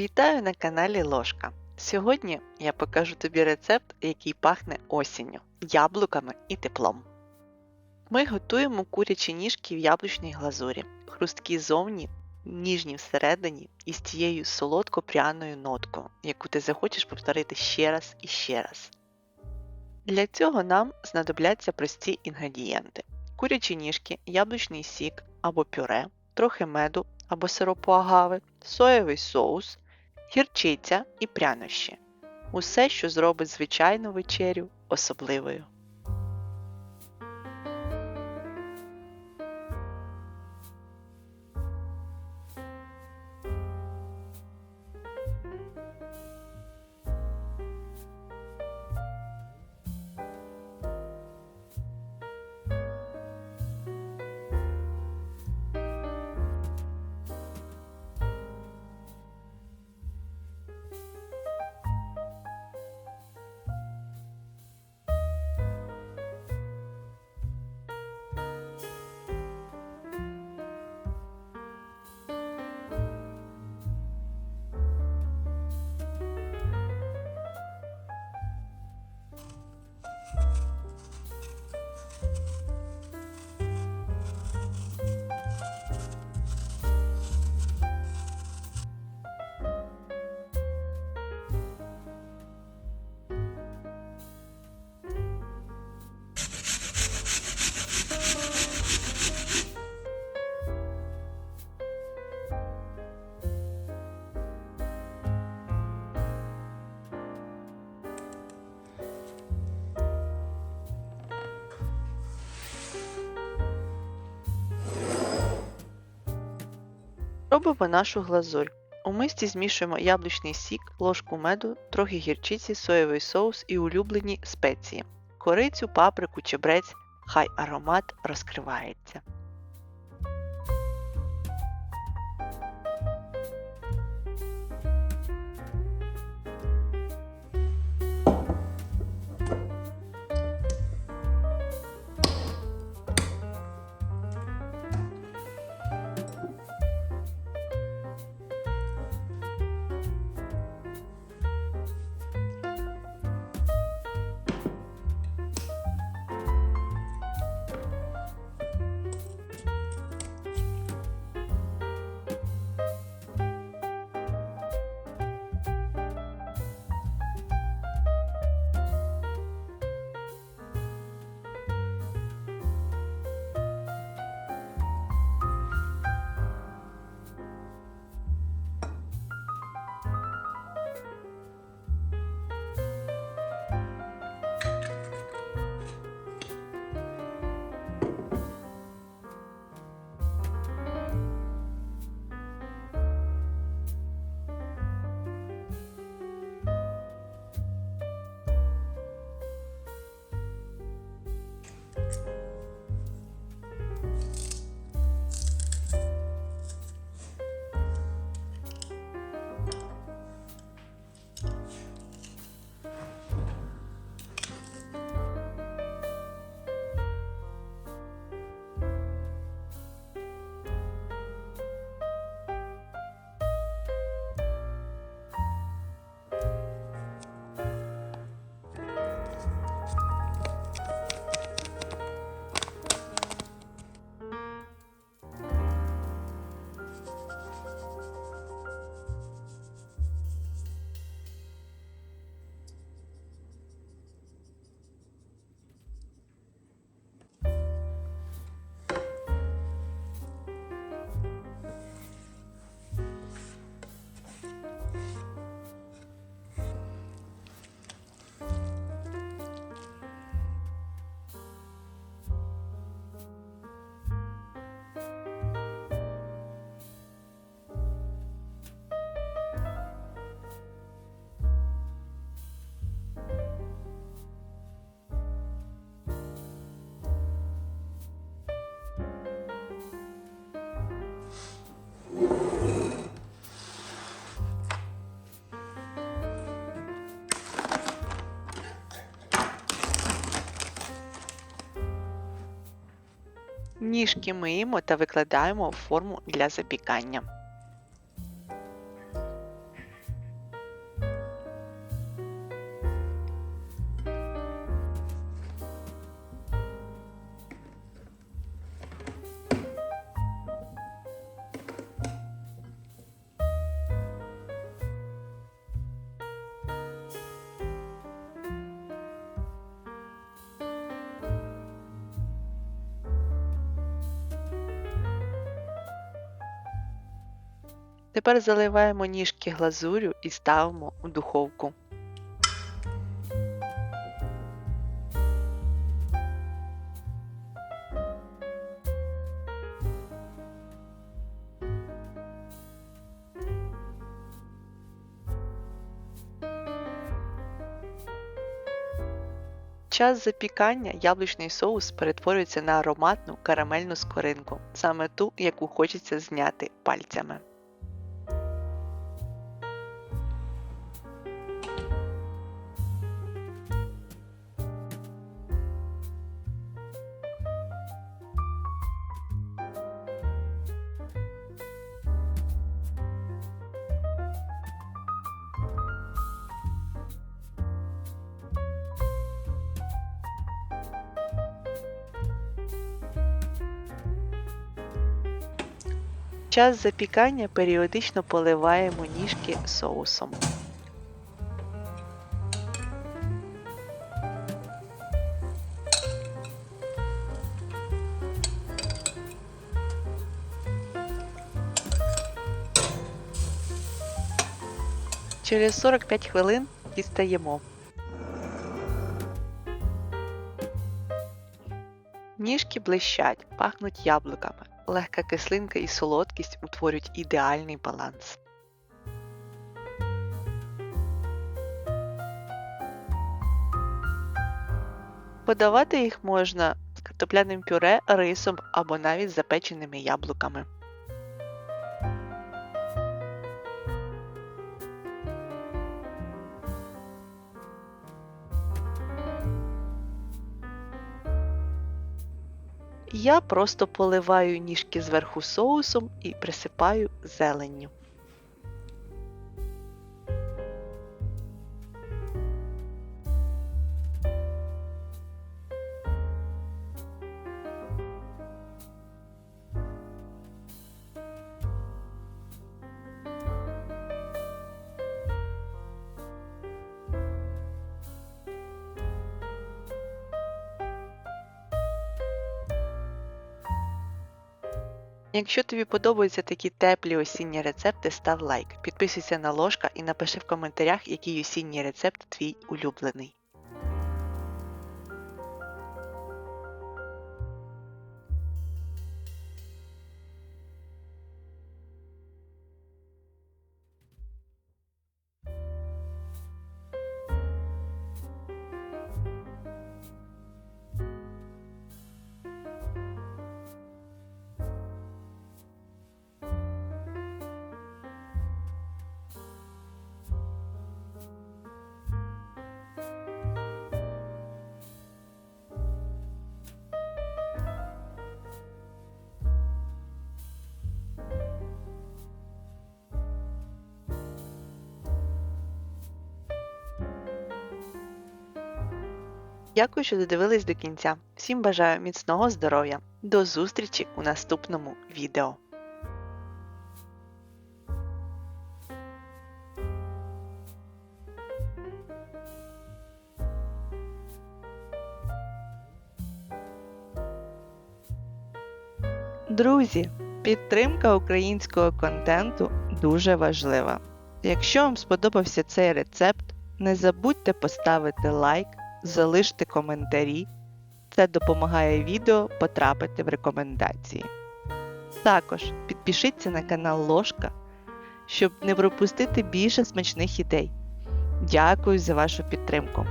Вітаю на каналі Ложка. Сьогодні я покажу тобі рецепт, який пахне осінню, яблуками і теплом. Ми готуємо курячі ніжки в яблучній глазурі, хрусткі зовні, ніжні всередині і з тією солодко-пряною ноткою, яку ти захочеш повторити ще раз і ще раз. Для цього нам знадобляться прості інгредієнти: курячі ніжки, яблучний сік або пюре, трохи меду або сиропу агави, соєвий соус, гірчиця і прянощі. Усе, що зробить звичайну вечерю особливою. Робимо нашу глазурь. У мисці змішуємо яблучний сік, ложку меду, трохи гірчиці, соєвий соус і улюблені спеції. Корицю, паприку, чебрець, хай аромат розкривається. Ніжки миємо та викладаємо в форму для запікання. Тепер заливаємо ніжки глазурю і ставимо у духовку. Час запікання яблучний соус перетворюється на ароматну карамельну скоринку, саме ту, яку хочеться зняти пальцями. Час запікання періодично поливаємо ніжки соусом. Через 45 хвилин дістаємо. Ніжки блищать, пахнуть яблуками. Легка кислинка і солодкість утворюють ідеальний баланс. Подавати їх можна з картопляним пюре, рисом або навіть запеченими яблуками. Я просто поливаю ніжки зверху соусом і присипаю зеленню. Якщо тобі подобаються такі теплі осінні рецепти, став лайк, підписуйся на ложка і напиши в коментарях, який осінній рецепт твій улюблений. Дякую, що додивились до кінця. Всім бажаю міцного здоров'я. До зустрічі у наступному відео. Друзі, підтримка українського контенту дуже важлива. Якщо вам сподобався цей рецепт, не забудьте поставити лайк, залиште коментарі. Це допомагає відео потрапити в рекомендації. Також підпишіться на канал Ложка, щоб не пропустити більше смачних ідей. Дякую за вашу підтримку!